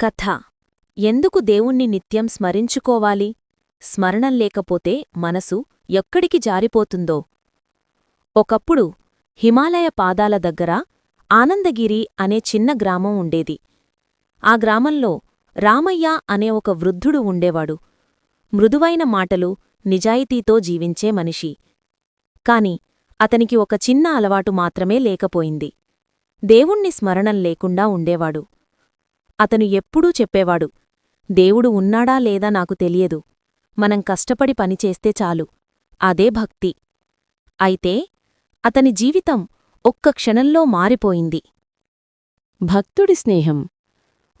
కథ. ఎందుకు దేవుణ్ణి నిత్యం స్మరించుకోవాలి? స్మరణం లేకపోతే మనసు ఎక్కడికి జారిపోతుందో? ఒకప్పుడు హిమాలయ పాదాల దగ్గర ఆనందగిరి అనే చిన్న గ్రామం ఉండేది. ఆ గ్రామంలో రామయ్య అనే ఒక వృద్ధుడు ఉండేవాడు. మృదువైన మాటలు నిజాయితీతో జీవించే మనిషి. కాని అతనికి ఒక చిన్న అలవాటు మాత్రమే లేకపోయింది. దేవుణ్ణి స్మరణం లేకుండా ఉండేవాడు. అతను ఎప్పుడూ చెప్పేవాడు దేవుడు ఉన్నాడా లేదా నాకు తెలియదు. మనం కష్టపడి పనిచేస్తే చాలు. అదే భక్తి. అయితే అతని జీవితం ఒక్క క్షణంలో మారిపోయింది. భక్తుడి స్నేహం.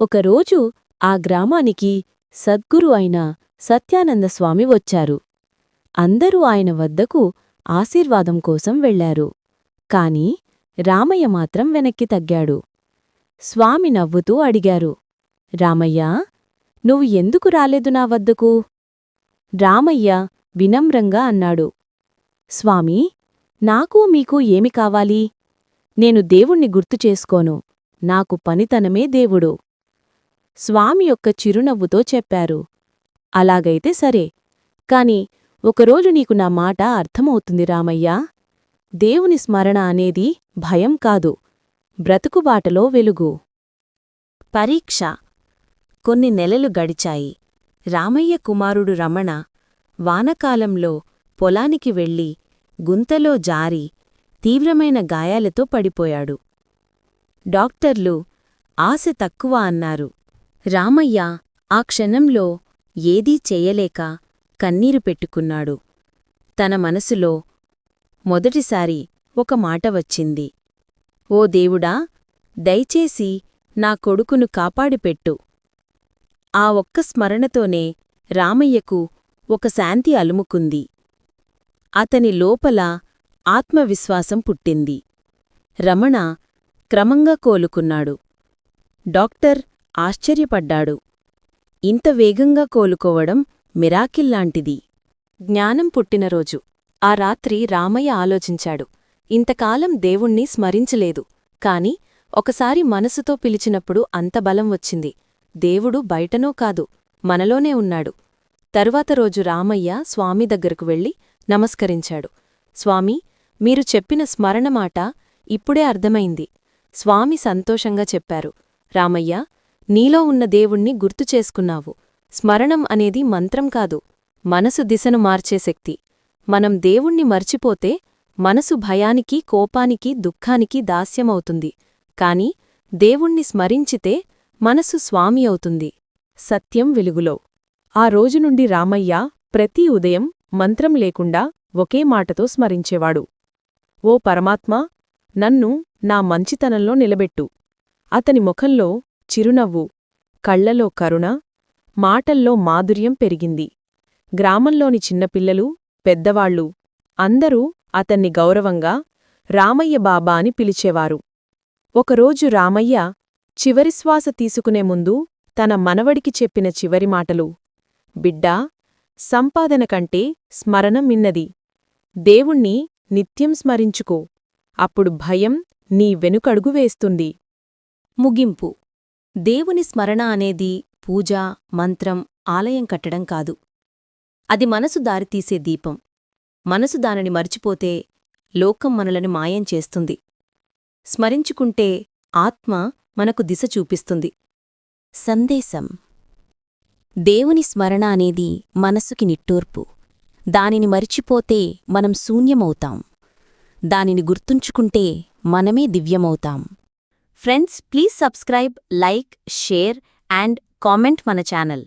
ఒకరోజు ఆ గ్రామానికి సద్గురు అయిన సత్యానందస్వామి వచ్చారు. అందరూ ఆయన వద్దకు ఆశీర్వాదం కోసం వెళ్ళారు కాని రామయ్య మాత్రం వెనక్కి తగ్గాడు. స్వామి నవ్వుతూ అడిగారు. రామయ్యా నువ్వు ఎందుకు రాలేదు నా వద్దకు? రామయ్య వినమ్రంగా అన్నాడు. స్వామి నాకు మీకు ఏమి కావాలి? నేను దేవుణ్ణి గుర్తు చేసుకోను. నాకు పనితనమే దేవుడు. స్వామి యొక్క చిరునవ్వుతో చెప్పారు. అలాగైతే సరే. కాని ఒకరోజు నీకు నా మాట అర్థమవుతుంది రామయ్యా. దేవుని స్మరణ అనేది భయం కాదు. బ్రతుకుబాటలో వెలుగు. పరీక్ష. కొన్ని నెలలు గడిచాయి. రామయ్య కుమారుడు రమణ వానకాలంలో పొలానికి వెళ్ళి గుంతలో జారి తీవ్రమైన గాయాలతో పడిపోయాడు. డాక్టర్లు ఆశ తక్కువ అన్నారు. రామయ్య ఆ క్షణంలో ఏదీ చేయలేక కన్నీరు పెట్టుకున్నాడు. తన మనసులో మొదటిసారి ఒక మాట వచ్చింది. ఓ దేవుడా దయచేసి నా కొడుకును కాపాడిపెట్టు. ఆ ఒక్క స్మరణతోనే రామయ్యకు ఒక శాంతి అలుముకుంది. అతని లోపల ఆత్మవిశ్వాసం పుట్టింది. రమణ క్రమంగా కోలుకున్నాడు. డాక్టర్ ఆశ్చర్యపడ్డాడు. ఇంత వేగంగా కోలుకోవడం మిరాకిల్లాంటిది జ్ఞానం పుట్టినరోజు. ఆ రాత్రి రామయ్య ఆలోచించాడు. ఇంతకాలం దేవుణ్ణి స్మరించలేదు. కాని ఒకసారి మనసుతో పిలిచినప్పుడు అంత బలం వచ్చింది. దేవుడు బయటనో కాదు మనలోనే ఉన్నాడు. తరువాత రోజు రామయ్య స్వామి దగ్గరకు వెళ్ళి నమస్కరించాడు. స్వామి మీరు చెప్పిన స్మరణమాట ఇప్పుడే అర్థమైంది. స్వామి సంతోషంగా చెప్పారు. రామయ్య నీలో ఉన్న దేవుణ్ణి గుర్తు చేసుకున్నావు. స్మరణం అనేది మంత్రం కాదు మనసు దిశను మార్చే శక్తి. మనం దేవుణ్ణి మర్చిపోతే మనసు భయానికి కోపానికి దుఃఖానికి దాస్యమవుతుంది. కాని దేవుణ్ణి స్మరించితే మనసు స్వామి అవుతుంది. సత్యం వెలుగులో. ఆ రోజు నుండి రామయ్య ప్రతి ఉదయం మంత్రం లేకుండా ఒకే మాటతో స్మరించేవాడు. ఓ పరమాత్మా నన్ను నా మంచితనంలో నిలబెట్టు. అతని ముఖంలో చిరునవ్వు కళ్ళలో కరుణ మాటల్లో మాధుర్యం పెరిగింది. గ్రామంలోని చిన్నపిల్లలు పెద్దవాళ్ళు అందరూ అతన్ని గౌరవంగా రామయ్య బాబా అని పిలిచేవారు. ఒకరోజు రామయ్య చివరిశ్వాస తీసుకునే ముందు తన మనవడికి చెప్పిన చివరి మాటలు బిడ్డా సంపాదన కంటే స్మరణ మిన్నది. దేవుణ్ణి నిత్యం స్మరించుకో. అప్పుడు భయం నీ వెనుకడుగు వేస్తుంది. ముగింపు. దేవుని స్మరణ అనేది పూజ మంత్రం ఆలయం కట్టడం కాదు. అది మనసు దారితీసే దీపం. మనసు దానిని మర్చిపోతే లోకం మనలను మాయం చేస్తుంది. స్మరించుకుంటే ఆత్మ మనకు దిశ చూపిస్తుంది. సందేశం. దేవుని స్మరణ అనేది మనసుకి నిట్టూర్పు. దానిని మరిచిపోతే మనం శూన్యమవుతాం. దానిని గుర్తుంచుకుంటే మనమే దివ్యమవుతాం. Friends please subscribe like share and comment మన ఛానల్.